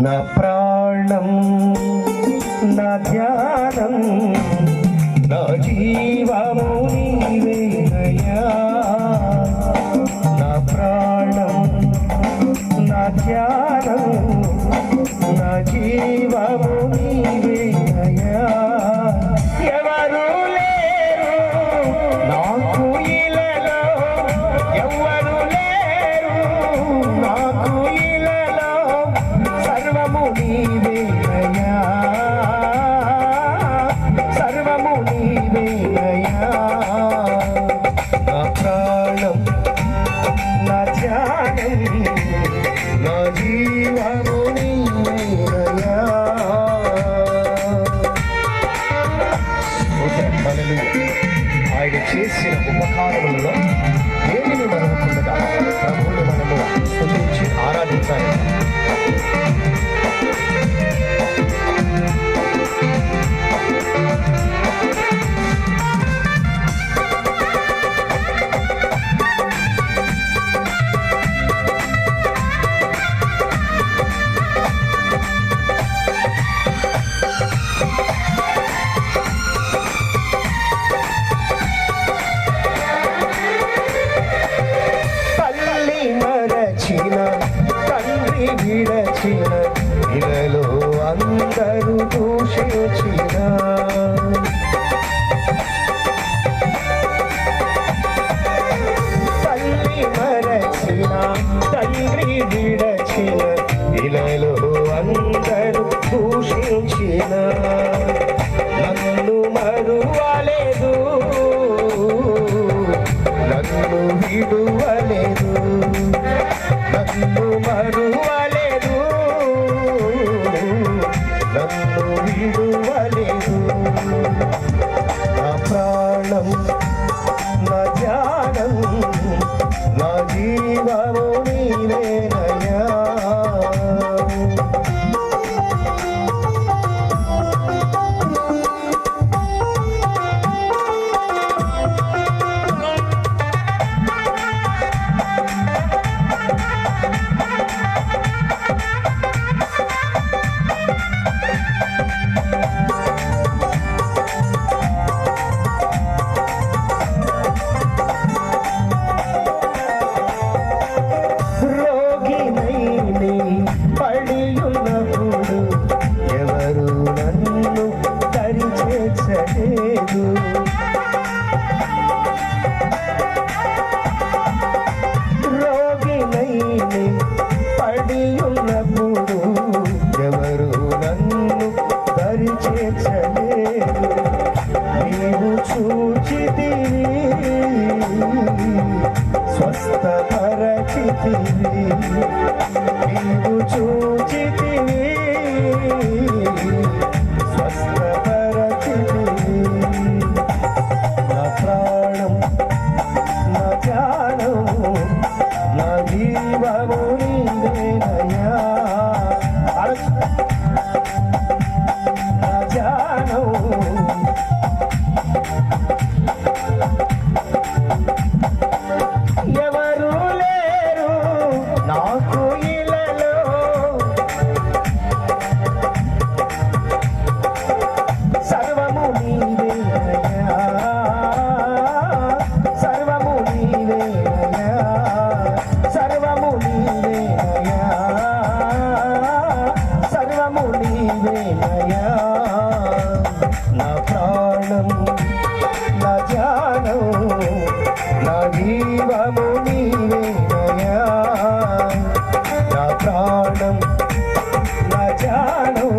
నా ప్రాణం నా ధ్యానం నా జీవము. సర్వము నీవేనయ్యా నా ప్రాణం నా ధ్యానం నా జీవము ఆయన చేసిన ఉపకారములలో విడచిన తండ్రి విడచిన ఇలలో అందరూ దూషించిన తల్లి మరచిన తండ్రి విడచిన ఇలలో అందరూ దూషించిన నా జీవము నీవేనయ్యా స్వస్థపరచితివి నీవు చూచితివి స్వస్థపరచితివి నా ప్రాణం నా ధ్యానం నా జీవము నీవేనయ్యా అరచు. నా ధ్యానం ప్రాణం నా ధ్యానం నా జీవము నీవేనయ్యా నా ప్రాణం నా ధ్యానం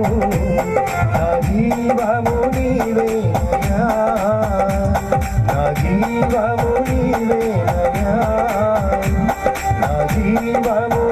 నా జీవము నీవేనయ్యా నా జీవము నీవేనయ్యా నా జీవము